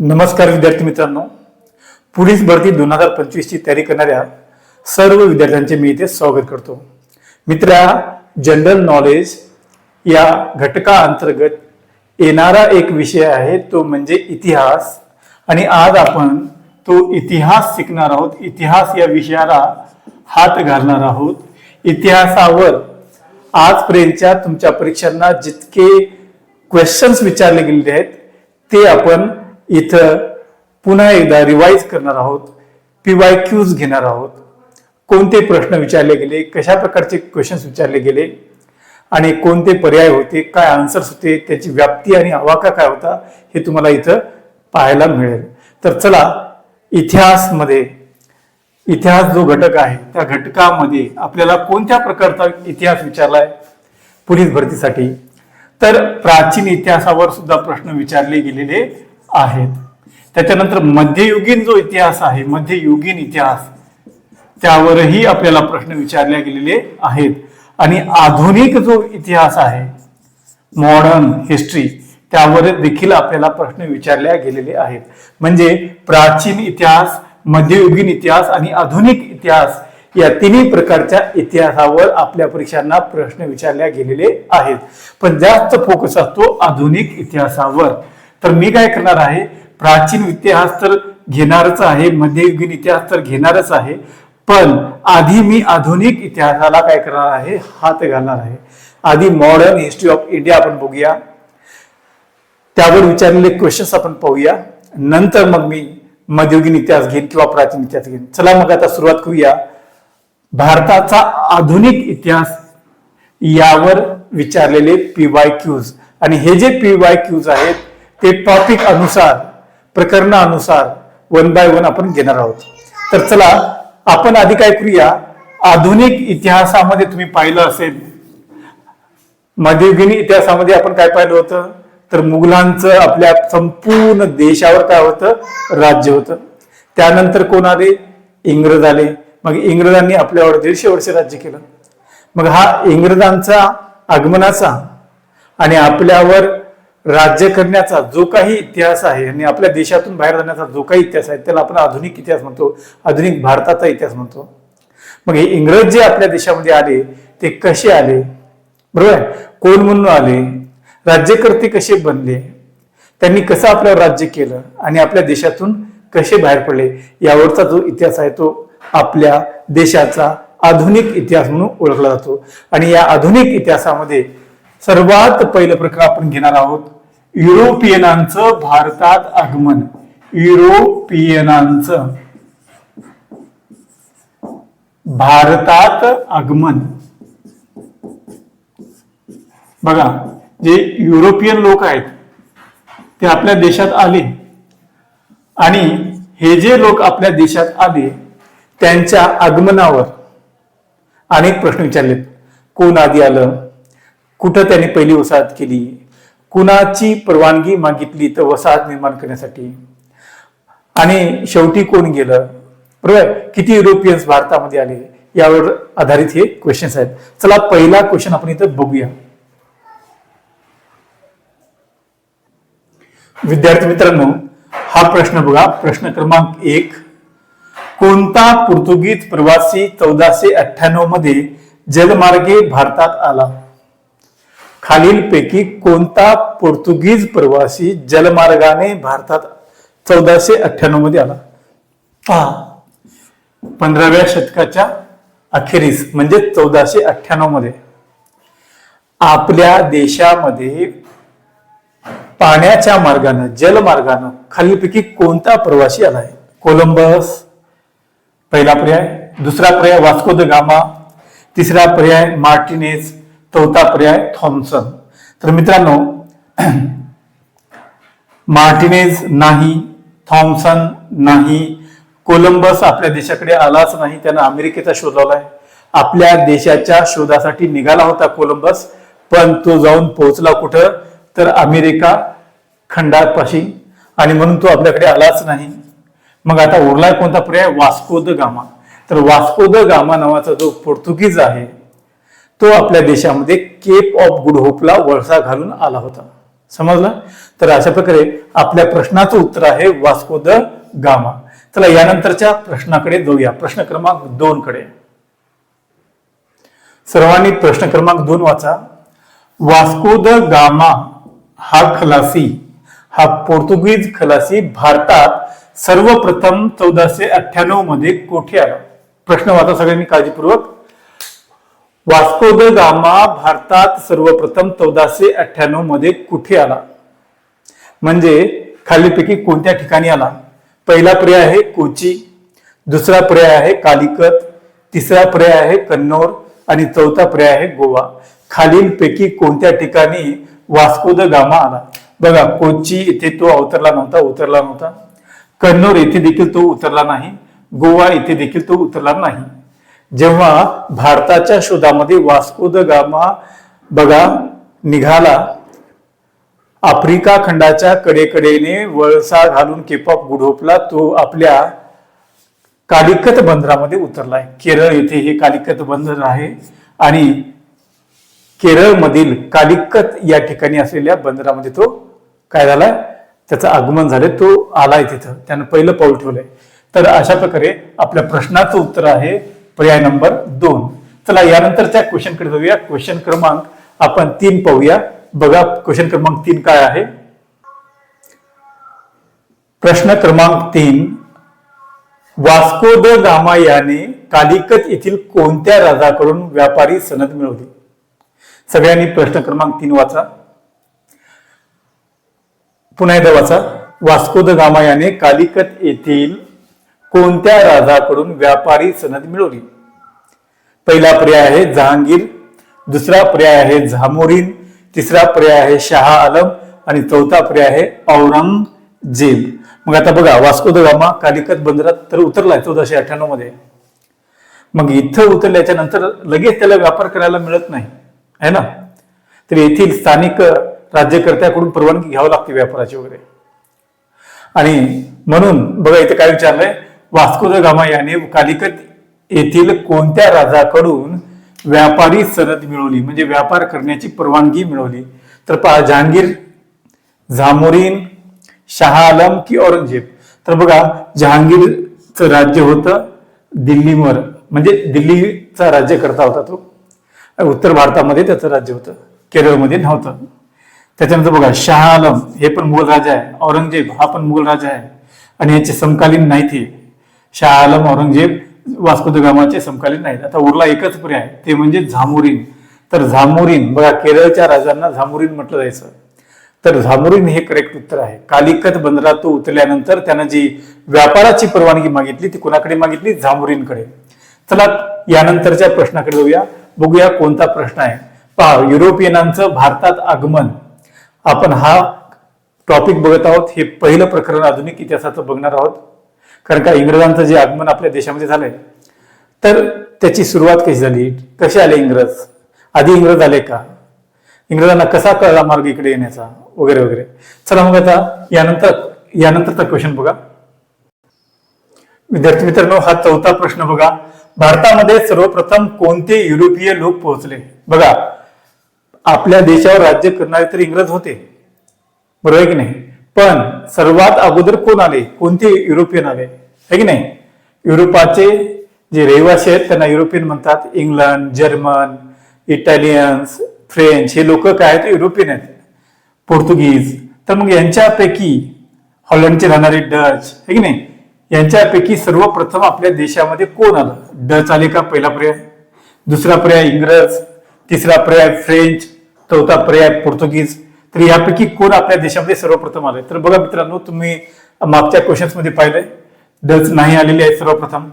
नमस्कार विद्यार्थी मित्रांनो. पोलीस भरती दोन हजार पंचवीसची तयारी करणाऱ्या सर्व विद्यार्थ्यांचे मी इथे स्वागत करतो. मित्रा जनरल नॉलेज या घटका अंतर्गत येणारा एक विषय आहे तो म्हणजे इतिहास. आणि आज आपण तो इतिहास शिकणार आहोत. इतिहास या विषयाला हात घालणार आहोत. इतिहासावर आजपर्यंतच्या तुमच्या परीक्षांना जितके क्वेश्चन्स विचारले गेलेले आहेत ते आपण इथं पुन्हा एकदा रिवाईज करणार आहोत पी वाय क्यूज घेणार आहोत. कोणते प्रश्न विचारले गेले कशा प्रकारचे क्वेश्चन्स विचारले गेले आणि कोणते पर्याय होते काय आन्सर्स होते त्याची व्याप्ती आणि आवाका काय होता हे तुम्हाला इथं पाहायला मिळेल. तर चला इतिहासमध्ये इतिहास जो घटक आहे त्या घटकामध्ये आपल्याला कोणत्या प्रकारचा इतिहास विचारलाय? पोलीस भरतीसाठी. तर प्राचीन इतिहासावर सुद्धा प्रश्न विचारले गेलेले आहेत. त्याच्यानंतर मध्ययुगीन जो इतिहास आहे मध्ययुगीन इतिहास त्यावरही आपल्याला प्रश्न विचारले गेलेले आहेत. आणि आधुनिक जो इतिहास आहे मॉडर्न हिस्ट्री त्यावर देखील आपल्याला प्रश्न विचारले गेलेले आहेत. म्हणजे प्राचीन इतिहास मध्ययुगीन इतिहास आणि आधुनिक इतिहास या तिन्ही प्रकारच्या इतिहासावर आपल्या परीक्षांना प्रश्न विचारले गेलेले आहेत. पण जास्त फोकस असतो आधुनिक इतिहासावर. तर मी काय करणार आहे? प्राचीन इतिहास तर घेणारच आहे मध्ययुगीन इतिहास तर घेणारच आहे पण आधी मी आधुनिक इतिहासाला काय करणार आहे? हात घालणार आहे. आधी मॉडर्न हिस्ट्री ऑफ इंडिया आपण बघूया. त्यावर विचारलेले क्वेश्चन्स आपण पाहूया. नंतर मग मी मध्ययुगीन इतिहास घेईन किंवा प्राचीन इतिहास घेईन. चला मग आता सुरुवात करूया. भारताचा आधुनिक इतिहास यावर विचारलेले पी वाय क्यूज आणि हे जे पी वाय क्यूज आहेत ते टॉपिक अनुसार प्रकरणानुसार वन बाय वन आपण घेणार आहोत. तर चला आपण आधी काय करूया? आधुनिक इतिहासामध्ये तुम्ही पाहिलं असेल. मध्ययुगीन इतिहासामध्ये आपण काय पाहिलं होतं? तर मुघलांचं आपल्या संपूर्ण देशावर काय होतं? राज्य होतं. त्यानंतर कोण आले? इंग्रज आले. मग इंग्रजांनी आपल्यावर दीडशे वर्ष राज्य केलं. मग हा इंग्रजांचा आगमनाचा आणि आपल्यावर राज्य करण्याचा जो काही इतिहास आहे आणि आपल्या देशातून बाहेर जाण्याचा जो काही इतिहास आहे त्याला आपण आधुनिक इतिहास म्हणतो आधुनिक भारताचा इतिहास म्हणतो. मग हे इंग्रज जे आपल्या देशामध्ये आले ते कसे आले? बरोबर आहे? कोण म्हणून आले? राज्यकर्ते कसे बनले? त्यांनी कसं आपल्यावर राज्य केलं आणि आपल्या देशातून कसे बाहेर पडले? यावरचा जो इतिहास आहे तो आपल्या देशाचा आधुनिक इतिहास म्हणून ओळखला जातो. आणि या आधुनिक इतिहासामध्ये सर्वात पहिलं प्रकार आपण घेणार आहोत युरोपियनांचं भारतात आगमन. युरोपियनांचं भारतात आगमन. बघा जे युरोपियन लोक आहेत ते आपल्या देशात आले. आणि हे जे लोक आपल्या देशात आले त्यांच्या आगमनावर अनेक प्रश्न विचारलेत. कोण आधी आलं? कुठं त्यांनी पहिली वसाहत केली? कुणाची परवानगी मागितली तर वसाहत निर्माण करण्यासाठी? आणि शेवटी कोण गेलं? बरोबर? किती युरोपियन्स भारतामध्ये आले? यावर आधारित हे क्वेश्चन्स आहेत चला पहिला क्वेश्चन आपण इथं बघूया. विद्यार्थी मित्रांनो हा प्रश्न बघा. प्रश्न क्रमांक एक. कोणता पोर्तुगीज प्रवासी चौदाशे अठ्ठ्याण्णवमध्ये जलमार्गे भारतात आला? खालीलपैकी कोणता पोर्तुगीज प्रवासी जलमार्गाने भारतात चौदाशे अठ्ठ्याण्णवमध्ये आला? पहा पंधराव्या शतकाच्या अखेरीस म्हणजे चौदाशे अठ्ठ्याण्णवमध्ये आपल्या देशामध्ये पाण्याच्या मार्गानं जलमार्गानं खालीलपैकी कोणता प्रवासी आलाय कोलंबस. पहिला पर्याय. दुसरा पर्याय वास्को द गामा. तिसरा पर्याय मार्टिनेज चौथा पर्याय थॉम्सन. तर मित्रांनो मार्टिनेज नाही थॉम्सन नाही कोलंबस आपल्या देशाकडे आलाच नाही त्यानं अमेरिकेचा शोध लावलाय आपल्या देशाच्या शोधासाठी निघाला होता कोलंबस पण तो जाऊन पोहोचला कुठं? तर अमेरिका खंडापाशी आणि म्हणून तो आपल्याकडे आलाच नाही. मग आता उरलाय कोणता पर्याय? Vasco da Gama. तर वास्को द गामा नावाचा जो पोर्तुगीज आहे तो आपल्या देशामध्ये केप ऑफ गुड होपला वळसा घालून आला होता. समजलं? तर अशा प्रकारे आपल्या प्रश्नाचं उत्तर आहे वास्को द गामा. चला यानंतरच्या प्रश्नाकडे जाऊया. प्रश्न क्रमांक दोन कडे. सर्वांनी प्रश्न क्रमांक दोन वाचा. वास्को द गामा हा खलासी हा पोर्तुगीज खलासी भारतात सर्वप्रथम चौदाशे अठ्ठ्याण्णवमध्ये कोठे आला? प्रश्न वाचा सगळ्यांनी काळजीपूर्वक. वास्को द गामा भारतात सर्वप्रथम चौदाशे अठ्ठ्याण्णवमध्ये कुठे आला? म्हणजे खालीलपैकी कोणत्या ठिकाणी आला? पहिला पर्याय आहे कोची दुसरा पर्याय आहे कालिकत तिसरा पर्याय आहे कन्नौर आणि चौथा पर्याय आहे गोवा. खालीलपैकी कोणत्या ठिकाणी वास्को द गामा आला? बघा कोची येथे तो अवतरला नव्हता उतरला नव्हता. कन्नौर येथे देखील तो उतरला नाही. गोवा येथे देखील तो उतरला नाही. जेव्हा भारताच्या शोधामध्ये वास्को द गामा बघा निघाला आफ्रिका खंडाच्या कडेकडेने वळसा घालून केपॉप गुढोपला तो आपल्या कालिकत बंदरामध्ये उतरलाय. केरळ येथे हे कालिकत बंदर आहे आणि केरळमधील कालिकत या ठिकाणी असलेल्या बंदरामध्ये तो काय झालाय? त्याचं आगमन झालं तो आलाय तिथं. त्यानं पहिलं पाऊल ठेवलंय. तर अशा प्रकारे आपल्या प्रश्नाचं उत्तर आहे पर्याय नंबर दोन. चला यानंतरच्या क्वेश्चनकडे जाऊया. क्वेश्चन क्रमांक आपण तीन पाहूया. बघा क्वेश्चन क्रमांक तीन काय आहे? प्रश्न क्रमांक तीन. वास्को द गामा याने कालिकत येथील कोणत्या राजाकडून व्यापारी सनद मिळवली? सगळ्यांनी प्रश्न क्रमांक तीन वाचा. पुन्हा एकदा वाचा. वास्को द गामा याने कालिकत येथील कोणत्या राजाकडून व्यापारी सनद मिळवली? पहिला पर्याय आहे जहांगीर दुसरा पर्याय आहे झामोरीन तिसरा पर्याय आहे शहा आलम आणि चौथा पर्याय आहे औरंगजेब. मग आता बघा वास्को द गामा कालिकत बंदरात तर उतरलाय चौदाशे अठ्ठ्याण्णवमध्ये. मग इथं उतरल्याच्या नंतर लगेच त्याला व्यापार करायला मिळत नाही आहे ना? तर येथील स्थानिक राज्यकर्त्याकडून परवानगी घ्यावी लागते व्यापाराची वगैरे. आणि म्हणून बघा इथे काय विचारलंय? वास्को द गामा याने कालिकत येथील कोणत्या राजाकडून व्यापारी सनद मिळवली? म्हणजे व्यापार करण्याची परवानगी मिळवली. तर पहा जहांगीर झामोरीन शहा आलम की औरंगजेब. तर बघा जहांगीरचं राज्य होतं दिल्लीवर. म्हणजे दिल्लीचा राज्यकर्ता होता तो. उत्तर भारतामध्ये त्याचं राज्य होतं. केरळमध्ये नव्हतं. त्याच्यानंतर बघा शहा आलम हे पण मुघल राजा आहे. औरंगजेब हा पण मुघल राजा आहे. आणि याची समकालीन नाही हे शाह आलम औरंगजेब वास्को द गामाचे समकालीन नाहीत. आता उरला एकच पर्याय ते म्हणजे झामोरीन. तर झामोरीन बघा केरळच्या राजांना झामोरीन म्हटलं जायचं. तर झामोरीन हे करेक्ट उत्तर आहे. कालिकत बंदरात तो उतरल्यानंतर त्यानं जी व्यापाराची परवानगी मागितली ती कोणाकडे मागितली? झामोरीनकडे. चला यानंतरच्या प्रश्नाकडे जाऊया. बघूया कोणता प्रश्न आहे. पहा युरोपियनांचं भारतात आगमन. आपण हा टॉपिक बघत आहोत. हे पहिलं प्रकरण आधुनिक इतिहासाचं बघणार आहोत. कारण का इंग्रजांचं जे आगमन आपल्या देशामध्ये झालंय तर त्याची सुरुवात कशी झाली? कसे आले इंग्रज? आधी इंग्रज आले का? इंग्रजांना कसा कळला मार्ग इकडे येण्याचा? वगैरे वगैरे. चला मग आता यानंतर यानंतरचा क्वेश्चन बघा. विद्यार्थी मित्रांनो हा चौथा प्रश्न बघा. भारतामध्ये सर्वप्रथम कोणते युरोपीय लोक पोहोचले? बघा आपल्या देशावर राज्य करणारे तर इंग्रज होते. बरोबर आहे की नाही? पण सर्वात अगोदर कोण आले? कोणते युरोपियन आले? है की नाही? युरोपाचे जे रहिवासी आहेत त्यांना युरोपियन म्हणतात. इंग्लंड जर्मन इटालियन्स फ्रेंच हे लोक काय आहेत? युरोपियन आहेत. पोर्तुगीज. तर मग यांच्यापैकी हॉलंडचे राहणारे डच हे की नाही? यांच्यापैकी सर्वप्रथम आपल्या देशामध्ये कोण आलं? डच आले का? पहिला पर्याय. दुसरा पर्याय इंग्रज. तिसरा पर्याय फ्रेंच. चौथा पर्याय पोर्तुगीज. तर यापैकी कोण आपल्या देशामध्ये सर्वप्रथम आले तर बघा मित्रांनो तुम्ही मागच्या क्वेश्चन्समध्ये पाहिलंय. डच नाही आलेले आहेत सर्वप्रथम.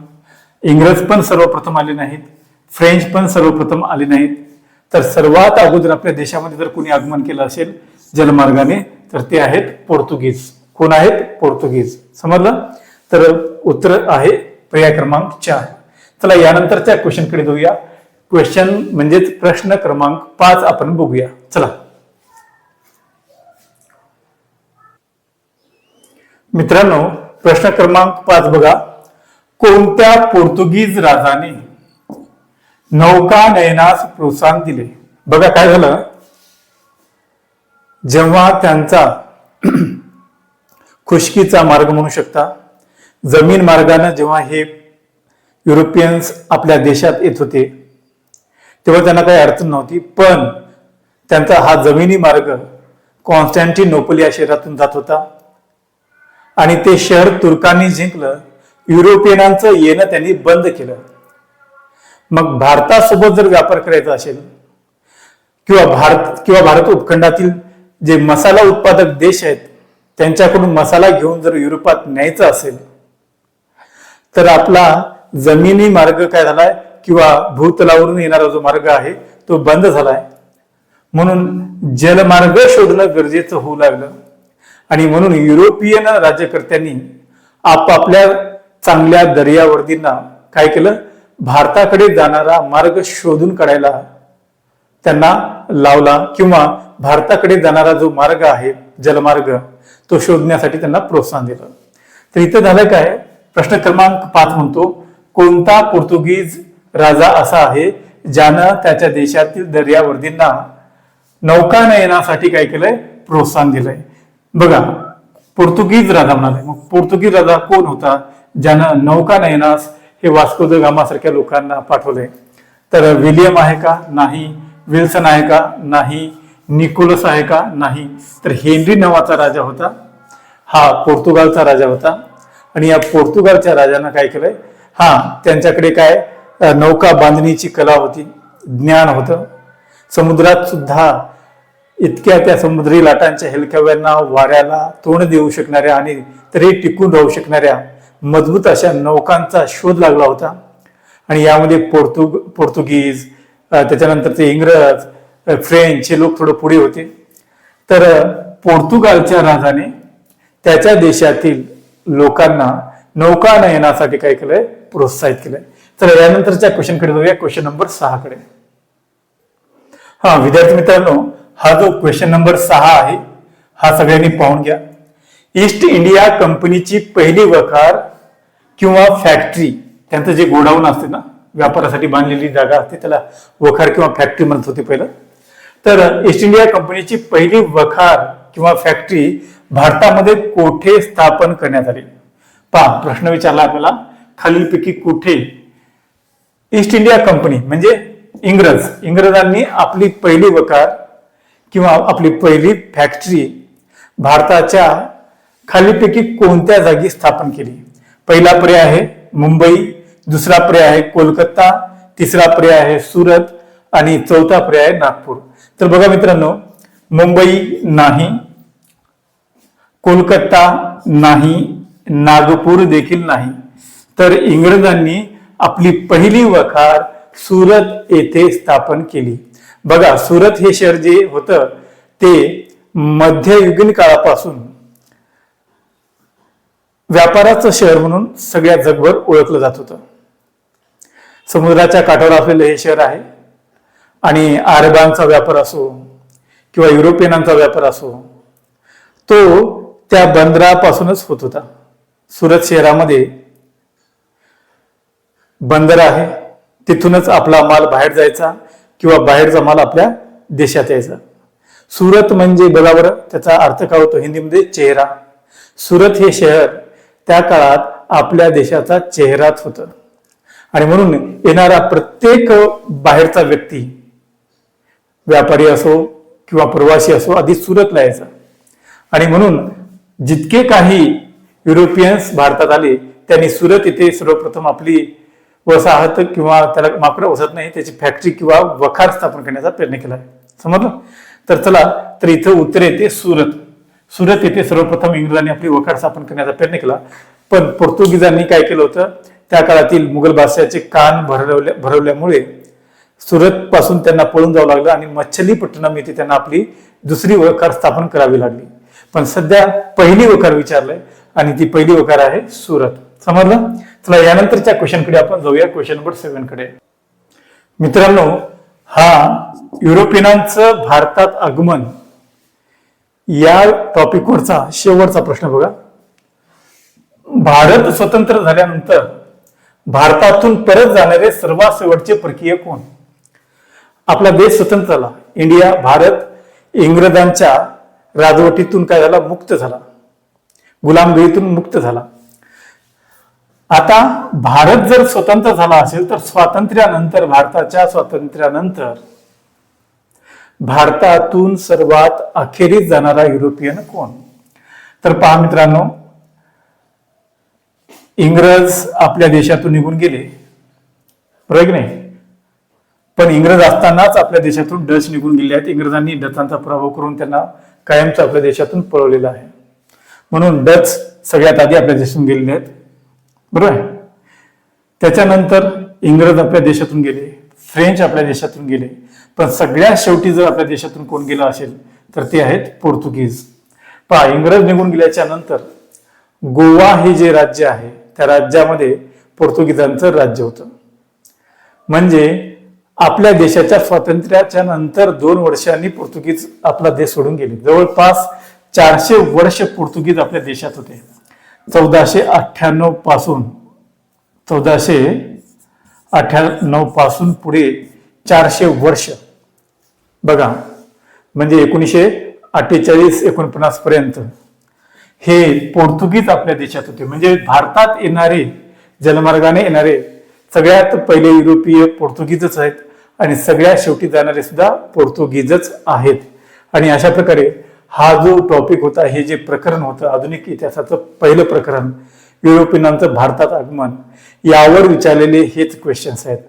इंग्रज पण सर्वप्रथम आले नाहीत. फ्रेंच पण सर्वप्रथम आले नाहीत. तर सर्वात अगोदर आपल्या देशामध्ये जर कोणी आगमन केलं असेल जलमार्गाने तर ते आहेत पोर्तुगीज. कोण आहेत? पोर्तुगीज. समजलं? तर उत्तर आहे पर्याय क्रमांक चार. चला यानंतरच्या क्वेश्चनकडे जाऊया. क्वेश्चन म्हणजेच प्रश्न क्रमांक पाच आपण बघूया. चला. मित्रांनो प्रश्न क्रमांक पाच बघा. कोणत्या पोर्तुगीज राजाने नौका नयनास प्रोत्साहन दिले? बघा काय झालं. जेव्हा त्यांचा खुशकीचा मार्ग म्हणू शकता. जमीन मार्गानं जेव्हा हे युरोपियन्स आपल्या देशात येत होते तेव्हा त्यांना काही अडचण नव्हती. पण त्यांचा हा जमिनी मार्ग कॉन्स्टॅन्टिनोपल या शहरातून जात होता. आणि ते शहर तुर्कांनी जिंकलं युरोपियनांचं येणं त्यांनी बंद केलं. मग भारतासोबत जर व्यापार करायचा असेल किंवा भारत किंवा भारत उपखंडातील जे मसाला उत्पादक देश आहेत त्यांच्याकडून मसाला घेऊन जर युरोपात न्यायचा असेल तर आपला जमिनी मार्ग काय झालाय किंवा भूतलावरून येणारा जो मार्ग आहे तो बंद झालाय. म्हणून जलमार्ग शोधणं गरजेचं होऊ लागलं. आणि म्हणून युरोपियन राज्यकर्त्यांनी आपापल्या चांगल्या दर्यावर्दींना काय केलं? भारताकडे जाणारा मार्ग शोधून काढायला त्यांना लावला किंवा भारताकडे जाणारा जो मार्ग आहे जलमार्ग तो शोधण्यासाठी त्यांना प्रोत्साहन दिलं. तर इथं झालं काय? प्रश्न क्रमांक पाच म्हणतो कोणता पोर्तुगीज राजा असा आहे ज्यानं त्याच्या देशातील दर्यावर्दींना नौकानयनासाठी काय केलंय? प्रोत्साहन दिलंय. बघा पोर्तुगीज राजा म्हणाले. मग पोर्तुगीज राजा कोण होता? ज्यानं नौकानयनास हे वास्को द गामासारख्या लोकांना पाठवले. तर विलियम आहे का? नाही. विल्सन आहे का? नाही. निकोलस आहे का? नाही. तर हेनरी नावाचा राजा होता. हा पोर्तुगालचा राजा होता. आणि या पोर्तुगालच्या राजानं काय केलंय? हा त्यांच्याकडे काय? नौका बांधणीची कला होती. ज्ञान होतं. समुद्रात सुद्धा इतक्या त्या समुद्री लाटांच्या हेलकाव्यांना वाऱ्याला तोंड देऊ शकणाऱ्या आणि तरी टिकून राहू शकणाऱ्या मजबूत अशा नौकांचा शोध लागला होता. आणि यामध्ये पोर्तुग पोर्तुगीज त्याच्यानंतर ते इंग्रज फ्रेंच हे लोक थोडं पुढे होते. तर पोर्तुगालच्या राजाने त्याच्या देशातील लोकांना नौकानयनासाठी काय केलंय? प्रोत्साहित केलंय. तर यानंतरच्या क्वेश्चनकडे जाऊया. क्वेश्चन नंबर सहाकडे. हा विद्यार्थी मित्रांनो हा जो क्वेश्चन नंबर सहा आहे हा सगळ्यांनी पाहून घ्या. ईस्ट इंडिया कंपनीची पहिली वखार किंवा फॅक्टरी त्यांचं जे गोडाऊन असते ना व्यापारासाठी बांधलेली जागा असते त्याला वखार किंवा फॅक्टरी म्हणत होते पहिलं. तर ईस्ट इंडिया कंपनीची पहिली वखार किंवा फॅक्टरी भारतामध्ये कोठे स्थापन करण्यात आली? पहा प्रश्न विचारला आपल्याला खालीलपैकी कुठे? ईस्ट इंडिया कंपनी म्हणजे इंग्रज. इंग्रजांनी आपली पहिली वकार किंवा आपली पहिली फॅक्टरी भारताच्या खालीपैकी कोणत्या जागी स्थापन केली? पहिला पर्याय आहे मुंबई दुसरा पर्याय आहे कोलकाता तिसरा पर्याय आहे सुरत आणि चौथा पर्याय आहे नागपूर. तर बघा मित्रांनो मुंबई नाही कोलकाता नाही नागपूर देखील नाही. तर इंग्रजांनी आपली पहिली वखार सुरत येथे स्थापन केली. बघा सुरत हे शहर जे होतं ते मध्ययुगीन काळापासून व्यापाराचं शहर म्हणून सगळ्या जगभर ओळखलं जात होतं. समुद्राच्या काठावर असलेलं हे शहर आहे. आणि अरबांचा व्यापार असो किंवा युरोपियनांचा व्यापार असो तो त्या बंदरापासूनच होत होता. सुरत शहरामध्ये बंदर आहे. तिथूनच आपला माल बाहेर जायचा. किंवा बाहेरचा माल आपल्या देशात यायचा. सुरत म्हणजे बलावर त्याचा अर्थ काय होतो? हिंदीमध्ये चेहरा. सुरत हे शहर. त्या काळात आपल्या देशाचा चेहराच होतं. आणि म्हणून येणारा प्रत्येक बाहेरचा व्यक्ती व्यापारी असो किंवा प्रवासी असो आधी सुरतला यायचा. आणि म्हणून जितके काही युरोपियन्स भारतात आले त्यांनी सुरत इथे सर्वप्रथम आपली वसाहत किंवा त्याला माकडं वसत नाही त्याची फॅक्टरी किंवा वखार स्थापन करण्याचा प्रयत्न केला. समजलं? तर चला तर इथं उत्तर येते सुरत. सुरत येथे सर्वप्रथम इंग्रजांनी आपली वखार स्थापन करण्याचा प्रयत्न केला. पण पोर्तुगीजांनी काय केलं होतं? त्या काळातील मुघल बादशाचे कान भरवल्या भरवल्यामुळे सुरत पासून त्यांना पळून जावं लागलं आणि मच्छलीपट्टणम येथे त्यांना आपली दुसरी वखार स्थापन करावी लागली. पण सध्या पहिली वखार विचारलंय आणि ती पहिली वखार आहे सुरत. समजलं? चला यानंतरच्या क्वेश्चनकडे आपण जाऊया. क्वेश्चन नंबर सेव्हनकडे. मित्रांनो हा युरोपियनांचं भारतात आगमन या टॉपिकवरचा शेवटचा प्रश्न बघा. भारत स्वतंत्र झाल्यानंतर भारतातून परत जाणारे सर्वात शेवटचे परकीय कोण? आपला देश स्वतंत्र झाला. इंडिया भारत इंग्रजांच्या राजवटीतून काय झाला? मुक्त झाला. गुलामगिरीतून मुक्त झाला. आता भारत जर स्वतंत्र झाला असेल तर स्वातंत्र्यानंतर भारताच्या स्वातंत्र्यानंतर भारतातून सर्वात अखेरीस जाणारा युरोपियन कोण? तर पहा मित्रांनो इंग्रज आपल्या देशातून निघून गेले. बरोबर की नाही? पण इंग्रज असतानाच आपल्या देशातून डच निघून गेले आहेत. इंग्रजांनी डचांचा प्रभाव करून त्यांना कायमच आपल्या देशातून पळवलेला आहे. म्हणून डच सगळ्यात आधी आपल्या देशातून गेलेले आहेत. बरोबर आहे? त्याच्यानंतर इंग्रज आपल्या देशातून गेले फ्रेंच आपल्या देशातून गेले पण सगळ्यात शेवटी जर आपल्या देशातून कोण गेलं असेल तर ते आहेत पोर्तुगीज. पहा इंग्रज निघून गेल्याच्यानंतर गोवा हे जे राज्य आहे त्या राज्यामध्ये पोर्तुगीजांचं राज्य होतं. म्हणजे आपल्या देशाच्या स्वातंत्र्याच्या नंतर दोन वर्षांनी पोर्तुगीज आपला देश सोडून गेले. जवळपास चारशे वर्ष पोर्तुगीज आपल्या देशात होते. चौदाशे अठ्ठ्याण्णवपासून चौदाशे अठ्ठ्याण्णवपासून पुढे चारशे वर्ष. बघा म्हणजे एकोणीसशे अठ्ठेचाळीस एकोणपन्नास पर्यंत. हे पोर्तुगीज आपल्या देशात होते. म्हणजे भारतात येणारे जलमार्गाने येणारे सगळ्यात पहिले युरोपीय पोर्तुगीजच आहेत आणि सगळ्यात शेवटी जाणारे सुद्धा पोर्तुगीजच आहेत. आणि अशा प्रकारे हा जो टॉपिक होता हे जे प्रकरण होतं आधुनिक इतिहासाचं पहिलं प्रकरण युरोपियनांचं भारतात आगमन यावर विचारलेले हेच क्वेश्चन्स आहेत.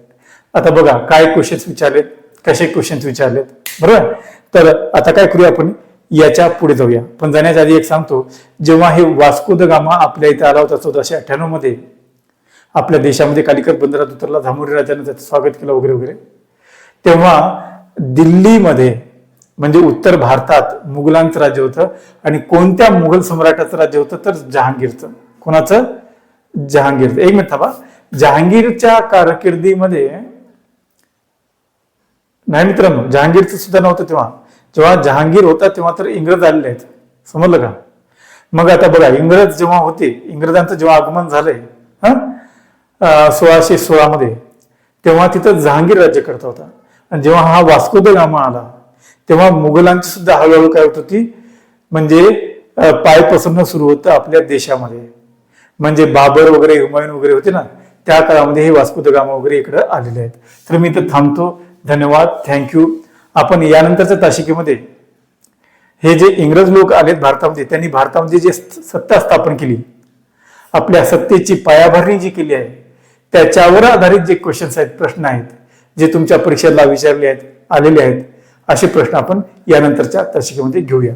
आता बघा काय क्वेश्चन्स विचारलेत कसे क्वेश्चन्स विचारलेत? बरोबर? तर आता काय करूया आपण? याच्यापुढे जाऊया. पण जाण्याच्या आधी एक सांगतो जेव्हा हे वास्को द गामा आपल्या इथे आला होता चौदाशे अठ्ठ्याण्णवमध्ये आपल्या देशामध्ये कालिकर बंदरात उतरला झामोरी राजाने त्याचं स्वागत केलं वगैरे वगैरे तेव्हा दिल्लीमध्ये म्हणजे उत्तर भारतात मुघलांचं राज्य होतं आणि कोणत्या मुघल सम्राटाचं राज्य होतं तर जहांगीरचं. कोणाचं? जहांगीरचं एक मिनिट थांबा. जहांगीरच्या कारकिर्दीमध्ये नाही मित्रांनो जहांगीरचं सुद्धा नव्हतं तेव्हा. जेव्हा जहांगीर होता तेव्हा तर इंग्रज आलेले आहेत. समजलं का? मग आता बघा इंग्रज जेव्हा होते इंग्रजांचं जेव्हा आगमन झालंय हा? सोळाशे सोळा मध्ये तेव्हा तिथं जहांगीर राज्य करता होता. आणि जेव्हा हा वास्को द गामा आला तेव्हा मुघलांची सुद्धा हळूहळू काय होत होती? म्हणजे पाय पसरणं सुरू होतं आपल्या देशामध्ये. म्हणजे बाबर वगैरे हुमायून वगैरे होते ना त्या काळामध्ये हे वास्को द गामा वगैरे इकडे आलेले आहेत. तर मी इथं थांबतो. धन्यवाद. थँक्यू आपण यानंतरच्या ताशिकेमध्ये हे जे इंग्रज लोक आलेत भारतामध्ये त्यांनी भारतामध्ये जे सत्ता स्थापन केली आपल्या सत्तेची पायाभरणी जी केली आहे त्याच्यावर आधारित जे क्वेश्चन्स आहेत प्रश्न आहेत जे तुमच्या परीक्षेला विचारले आहेत आलेले आहेत असे प्रश्न आपण यानंतरच्या तासिकेमध्ये घेऊया.